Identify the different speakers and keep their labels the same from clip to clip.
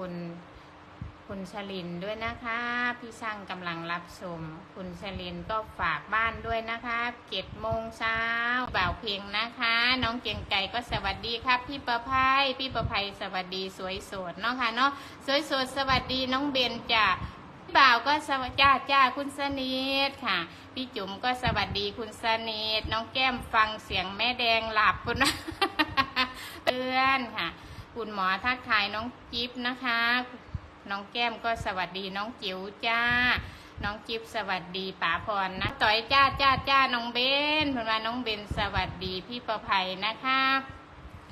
Speaker 1: คุณคุณชลินด้วยนะคะ พี่ช่างกำลังรับชม คุณชลินก็ฝากบ้านด้วยนะคะเจ็ดโมงเช้าบ่าวเพียงนะคะ น้องเกียงไก่ก็สวัสดีครับ พี่ประภัยพี่ประภัยสวัสดีสวยสดเนาะค่ะเนาะสวยสดสวัสดีน้องเบนจ้ะพี่บ่าวก็สวัสดีจ้าจ้าคุณสนิทค่ะ พี่จุ๋มก็สวัสดีคุณสนิทน้องแก้มฟังเสียงแม่แดงหลับคุณเพื่อนค่ะ คุณหมอทักทายน้องจิ๊บนะคะ น้องแก้มก็สวัสดีน้องจิ๋วจ้า น้องจิ๊บสวัสดีป๋าพรนะต่อยจ้าจ้าจ้าน้องเบนเพื่อนว่าน้องเบนสวัสดีพี่ประภัยนะคะ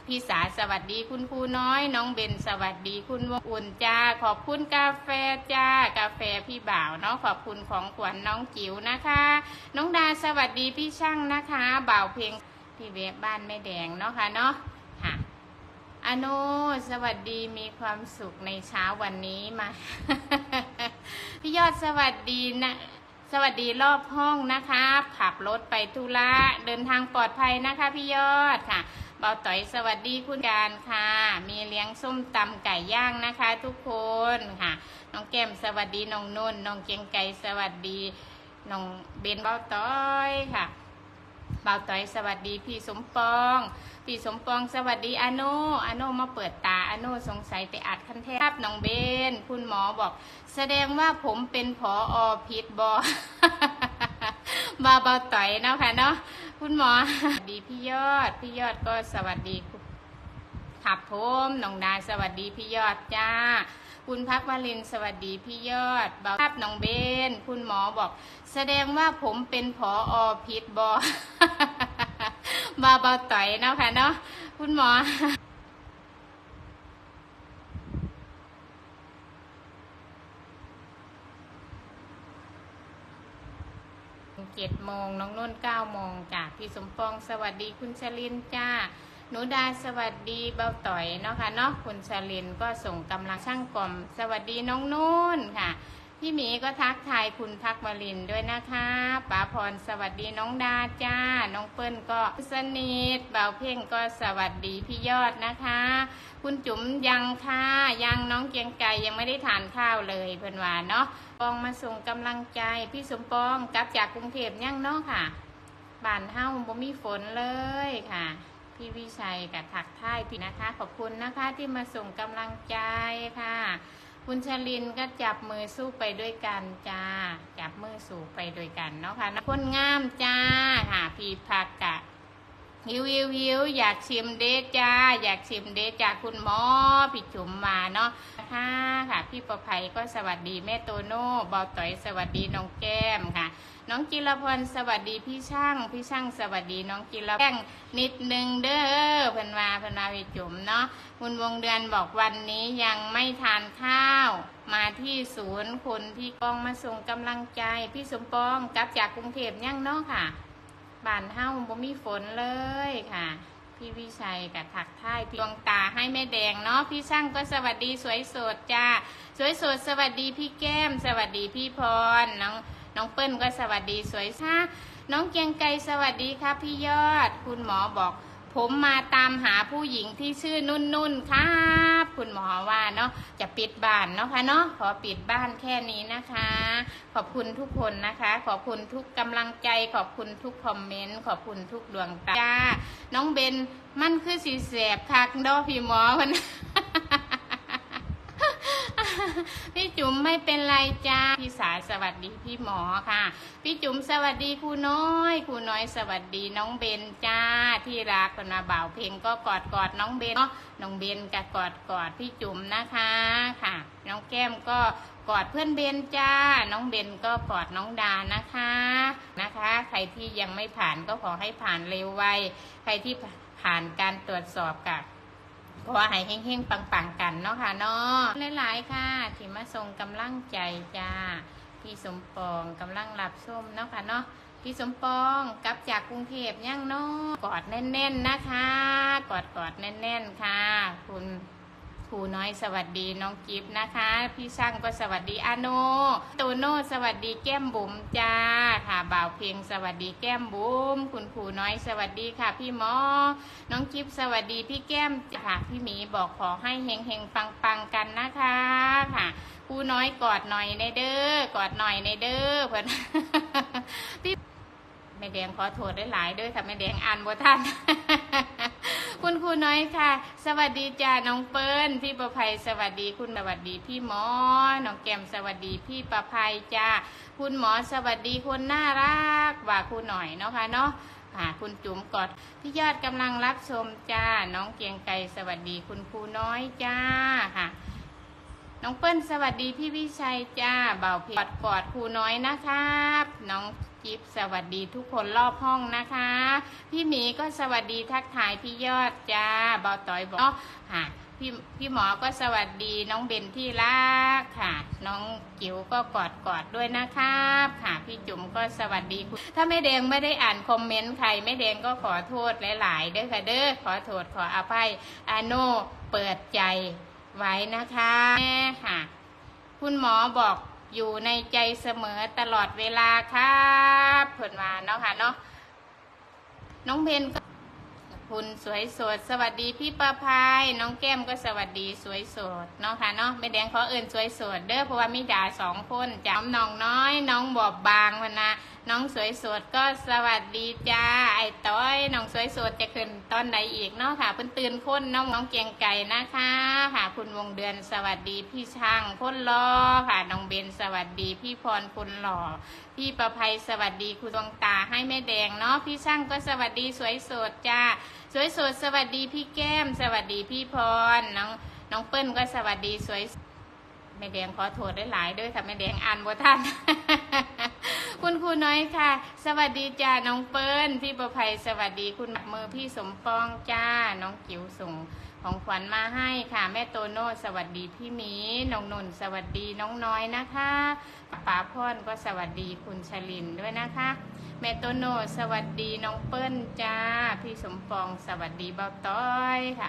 Speaker 1: พี่สาสวัสดีคุณครูน้อย น้องเบนสวัสดีคุณวงอุ่นจ้า ขอบคุณกาแฟจ้า กาแฟพี่บ่าวเนาะขอบคุณของขวัญน้องจิ๋วนะคะ น้องดาสวัสดีพี่ช่างนะคะ บ่าวเพลงที่เว็บบ้านแม่แดงเนาะค่ะเนาะ อโนสวัสดีมีความสุขในเช้าวันนี้มา พี่ยอดสวัสดีนะ สวัสดีรอบห้องนะคะขับรถไปธุระเดินทางปลอดภัยนะคะ พี่ยอดค่ะเบาต่อยสวัสดีคุณการค่ะ มีเลี้ยงส้มตำไก่ย่างนะคะ ทุกคนค่ะ น้องแก้มสวัสดีน้องนุ่นน้องเกียงไก่สวัสดีน้องเบนเบาต้อยค่ะ บ่าวต้อยสวัสดีพี่สมปอง พี่สมปองสวัสดีอโนอโนมาเปิดตาอโนสงสัยไปอัดคันแทบน้องเบน คุณหมอบอก แสดงว่าผมเป็นผออพิษบอบาบาต้อยเนาะค่ะเนาะคุณหมอดีพี่ยอด พี่ยอดก็สวัสดีคุณขับผมน้องดาสวัสดีพี่ยอดจ้า คุณพักวลินสวัสดีพี่ยอดบ่าวภาพน้องเบน คุณหมอบอก แสดงว่าผมเป็นผออพิษบอบาเบาต่อยเนาะค่ะเนาะคุณหมอเจ็ดโมงน้องนุ่นเก้าโมงจ้ะพี่สมปองสวัสดีคุณชลินจ้า หนูดาสวัสดีเบาต่อยเนาะค่ะเนาะคุณชลินก็ส่งกำลังช่างกลมสวัสดีน้องนุ่นค่ะพี่หมีก็ทักทายคุณพักวลินด้วยนะคะป๋าพรสวัสดีน้องดาจ้า น้องเปิ้ลก็สนิทเบาเพ่งก็สวัสดีพี่ยอดนะคะ คุณจุ๋มยังค่ะยังน้องเกียงไก่ยังไม่ได้ทานข้าวเลยเพื่อนว่าเนาะปองมาส่งกำลังใจพี่สมปองกลับจากกรุงเทพยังเนาะค่ะบ้านเฮ้าบ่มีฝนเลยค่ะ พี่วิชัยกับถักท่ายพี่นะคะ ขอบคุณนะคะที่มาส่งกำลังใจค่ะ คุณชลินก็จับมือสู้ไปด้วยกันจ้า จับมือสู้ไปด้วยกันเนาะค่ะคนงามจ้าค่ะพี่พักกะ หิวหิวหิวอยากชิมเดจ้า อยากชิมเดทจาคุณหมอพี่จุ๋มมาเนาะค่ะค่ะ พี่ประภัยก็สวัสดีแม่โตโน่เบาต่อยสวัสดีน้องแก้มค่ะ น้องจิรพรสวัสดีพี่ช่าง พี่ช่างสวัสดีน้องจิรแป้งนิดนึงเด้อเพิ่นมาเพิ่นมาพี่จุ๋มเนาะคุณวงเดือนบอกวันนี้ยังไม่ทานข้าว มาที่ศูนย์คนที่กองมาส่งกำลังใจ พี่สมปองกลับจากกรุงเทพยังเนาะค่ะ บานเฮ้าบ่มีฝนเลยค่ะ พี่วิชัยกับถักท่ายพี่ดวงตาให้แม่แดงเนาะพี่ช่างก็สวัสดีสวยสดจ้าสวยสดสวัสดีพี่แก้ม สวัสดีพี่พรน้องน้องเปิ้ลก็สวัสดีสวยซ่าน้องเกียงไกรสวัสดีครับพี่ยอด คุณหมอบอก ผมมาตามหาผู้หญิงที่ชื่อนุ่นนุ่นครับ คุณหมอว่าเนาะจะปิดบ้านเนาะค่ะเนาะขอปิดบ้านแค่นี้นะคะ ขอบคุณทุกคนนะคะ ขอบคุณทุกกำลังใจ ขอบคุณทุกคอมเมนต์ขอบคุณทุกดวงตาน้องเบนมันคือสีแสบคักดอกพี่หมอคน พี่จุ๋มไม่เป็นไรจ้าพี่สายสวัสดีพี่หมอค่ะ พี่จุ๋มสวัสดีครูน้อยครูน้อยสวัสดีน้องเบนจ้าที่รักคนมาบ่าวเพลงก็กอดกอดน้องเบนเนาะน้องเบนกับกอดกอดพี่จุ๋มนะคะค่ะ น้องแก้มก็กอดเพื่อนเบนจ้า น้องเบนก็กอดน้องดานะคะนะคะ ใครที่ยังไม่ผ่านก็ขอให้ผ่านเร็วไวใครที่ผ่านการตรวจสอบกับ ขอให้เฮงๆปังๆกันเนาะค่ะเนาะหลายๆค่ะที่มาส่งกำลังใจจ้าพี่สมปองกำลังหลับส้มเนาะค่ะเนาะพี่สมปองกลับจากกรุงเทพย่างเนาะกอดแน่นๆนะคะ กอดกอดๆแน่นๆค่ะ คุณ ครูน้อยสวัสดีน้องกิฟนะคะ พี่ช่างก็สวัสดีอาโนโตโน่สวัสดีแก้มบุ๋มจ้าค่ะบ่าวเพียงสวัสดีแก้มบุ๋มคุณครูน้อยสวัสดีค่ะ พี่หมอ น้องกิฟสวัสดีพี่แก้มค่ะพี่หมีบอกขอให้เฮงเฮงปังปังกันนะคะค่ะผู๋น้อยกอดหน่อยในเด้อกอดหน่อยในเด้อเพิ่อนพี่แม่แดงขอโทษได้หลายเด้อค่ะแม่แดงอ่านบ่ทัน คุณครูน้อยค่ะ สวัสดีจ้าน้องเปิ้ลพี่ประภัยสวัสดีคุณสวัสดีพี่หมอน้องแก้มสวัสดีพี่ประภัยจ้าคุณหมอสวัสดีคนน่ารักว่าครูหน่อยเนาะค่ะเนาะค่ะคุณจุ๋มกอดพี่ยอดกำลังรับชมจ้าน้องเกียงไก่สวัสดีคุณครูน้อยจ้าค่ะ น้องเปิ้ลสวัสดีพี่วิชัยจ้าเบาเพกอดกอดครูน้อยนะครับ น้อง จิ๊บสวัสดีทุกคนรอบห้องนะคะ พี่หมีก็สวัสดีทักทายพี่ยอดจ้าบาต่อยบอกค่ะพี่พี่หมอก็สวัสดีน้องเบนที่รักค่ะ น้องจิ๋วก็กอดกอดด้วยนะครับค่ะพี่จุ๋มก็สวัสดีคุณถ้าแม่แดงไม่ได้อ่านคอมเมนต์ใครแม่แดงก็ขอโทษหลายๆเด้อค่ะเด้อขอโทษขออภัยอาโนเปิดใจไว้นะคะแม่ค่ะ คุณหมอบอก อยู่ในใจเสมอตลอดเวลาครับเพิ่นมาเนาะค่ะเนาะน้องเพนก็คุณสวยสด สวัสดีพี่ประภัยน้องแก้มก็สวัสดีสวยสดเนาะค่ะเนาะไม่แดงขอเอื่นสวยสดเด้อเพราะว่ามีด่าสองคนจ้าน้องน้อย น้องบอบบางพนนะน้องสวยสดก็สวัสดีจ้าไอ้ต้อยน้องสวยสดจะขึ้นตอนไหนอีกเนาะค่ะเพิ่นตื่นคนน้องน้องเกียงไก่นะคะค่ะคุณวงเดือนสวัสดีพี่ช่างคนรอค่ะน้องเบนสวัสดีพี่พรคนหล่อพี่ประภัยสวัสดีคุณดวงตาให้แม่แดงเนาะพี่ช่างก็สวัสดีสวยสดจ้าสวยสดสวัสดีพี่แก้ม สวัสดีพี่พรน้องน้องเปิ้ลก็สวัสดีสวยแม่แดงขอโทษได้หลายด้วยค่ะแม่แดงอ่านบ่ทัน คุณครูน้อยค่ะ สวัสดีจ้าน้องเปิ้ลพี่ประภัยสวัสดีคุณมือพี่สมปองจ้าน้องจิ๋วส่งของขวัญมาให้ค่ะ แม่โตโน่สวัสดีพี่มีน้องนนท์สวัสดีน้องน้อยนะคะป๋าพ่อนก็สวัสดีคุณชลินด้วยนะคะ แม่โตโน่สวัสดีน้องเปิ้ลจ้า พี่สมปองสวัสดีเบาต้อยค่ะ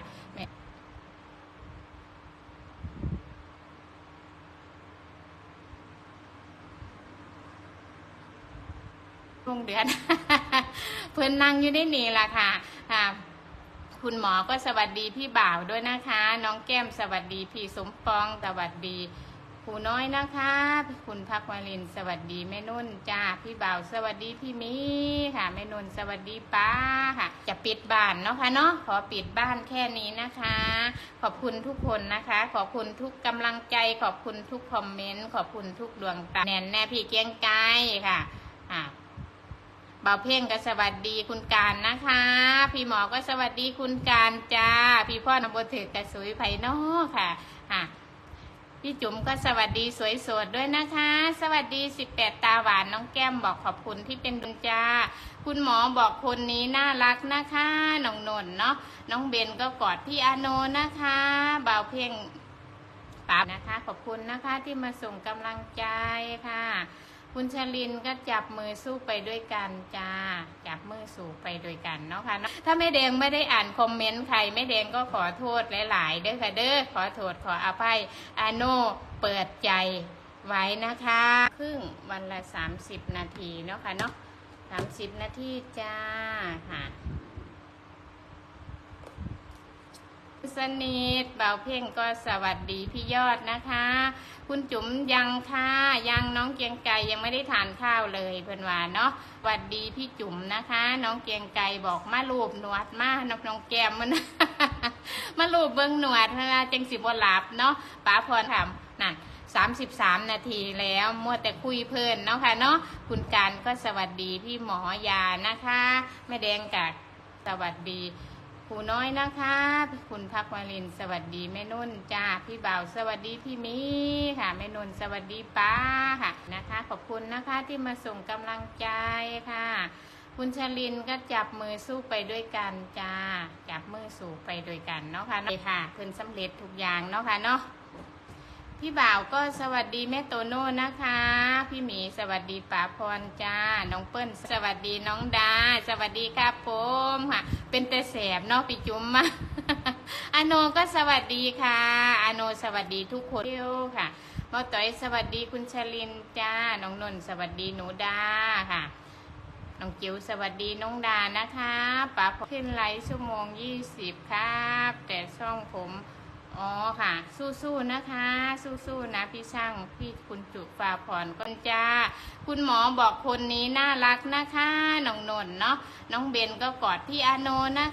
Speaker 1: แม่งเดือน เพื่อนนั่งอยู่ในนี่ล่ะค่ะค่ะ คุณหมอก็สวัสดีพี่บ่าวด้วยนะคะ น้องแก้มสวัสดีพี่สมปองสวัสดีครูน้อยนะคะคุณพักวาลินสวัสดีแม่นุ่นจ้าพี่บ่าวสวัสดีพี่มีค่ะแม่นุ่นสวัสดีป้าค่ะ จะปิดบ้านเนาะค่ะเนาะขอปิดบ้านแค่นี้นะคะ ขอบคุณทุกคนนะคะ ขอบคุณทุกกำลังใจ ขอบคุณทุกคอมเมนต์ขอบคุณทุกดวงตาแน่นแน่พี่เกียงไกรค่ะอ่า บาเพ่งก็สวัสดีคุณการนะคะ พี่หมอก็สวัสดีคุณการจ้า พี่พ่อนำบถือกระสุยไผ่นอค่ะอะ พี่จุ๋มก็สวัสดีสวยสดด้วยนะคะ สวัสดี18ตาหวานน้องแก้มบอกขอบคุณที่เป็นดุลจ้า คุณหมอบอกคนนี้น่ารักนะคะน้องนนท์เนาะน้องเบนก็กอดพี่อาโนนะคะเบาเพ่งปาบนะคะ ขอบคุณนะคะที่มาส่งกำลังใจค่ะ คุณชลินก็จับมือสู้ไปด้วยกันจ้า จับมือสู้ไปด้วยกันเนาะค่ะเนาะถ้าแม่แดงไม่ได้อ่านคอมเมนต์ใครแม่แดงก็ขอโทษหลายๆเด้อค่ะเด้อขอโทษขออภัยอาโนเปิดใจไว้นะคะ ครึ่งวันละ 30 นาทีเนาะค่ะเนาะ30 นาทีจ้าค่ะ สนิทเบาเพ่งก็สวัสดีพี่ยอดนะคะ คุณจุ๋มยังค่ะยังน้องเกียงไก่ยังไม่ได้ทานข้าวเลยเพื่อนว่าเนาะสวัสดีพี่จุ๋มนะคะ น้องเกียงไก่บอกมาลูบหนวดมาน้องน้องแก้มมันมาลูบเบิ้งหนวดเวลาจังสิบวหลับเนาะป้าพรถามนั่นสามสิบสามนาทีแล้วมัวแต่คุยเพลินเนาะค่ะเนาะคุณการก็สวัสดีพี่หมอยานะคะแม่แดงกับสวัสดี ครูน้อยนะคะคุณพักวาลินสวัสดีแม่นุ่นจ้าพี่บ่าวสวัสดีพี่มีค่ะแม่นุ่นสวัสดีป้าค่ะนะคะ ขอบคุณนะคะที่มาส่งกำลังใจค่ะ คุณชลินก็จับมือสู้ไปด้วยกันจ้าจับมือสู้ไปด้วยกันเนาะค่ะเนาะค่ะเพิ่นสำเร็จทุกอย่างเนาะค่ะเนาะ พี่บ่าวก็สวัสดีแม่โตโน่นะคะ พี่หมีสวัสดีป๋าพรจ้า น้องเปิ้ลสวัสดีน้องดา สวัสดีครับผมค่ะ เป็นแต่แสบเนาะพี่จุ๋มมาอโนก็สวัสดีค่ะอโนสวัสดีทุกคนเที่ยวค่ะหมอต้อยสวัสดีคุณชลินจ้า น้องนนท์สวัสดีหนูดาค่ะ น้องจิ๋วสวัสดีน้องดานะคะป๋าพรขึ้นไลฟ์ชั่วโมงยี่สิบครับ แต่ช่องผม อ๋อค่ะ สู้ๆนะคะ สู้ๆนะพี่ช่างพี่คุณจุฟาพรก็จ้าคุณหมอบอกคนนี้น่ารักนะคะน้องนนท์เนาะน้องเบนก็กอดพี่อาโนนะ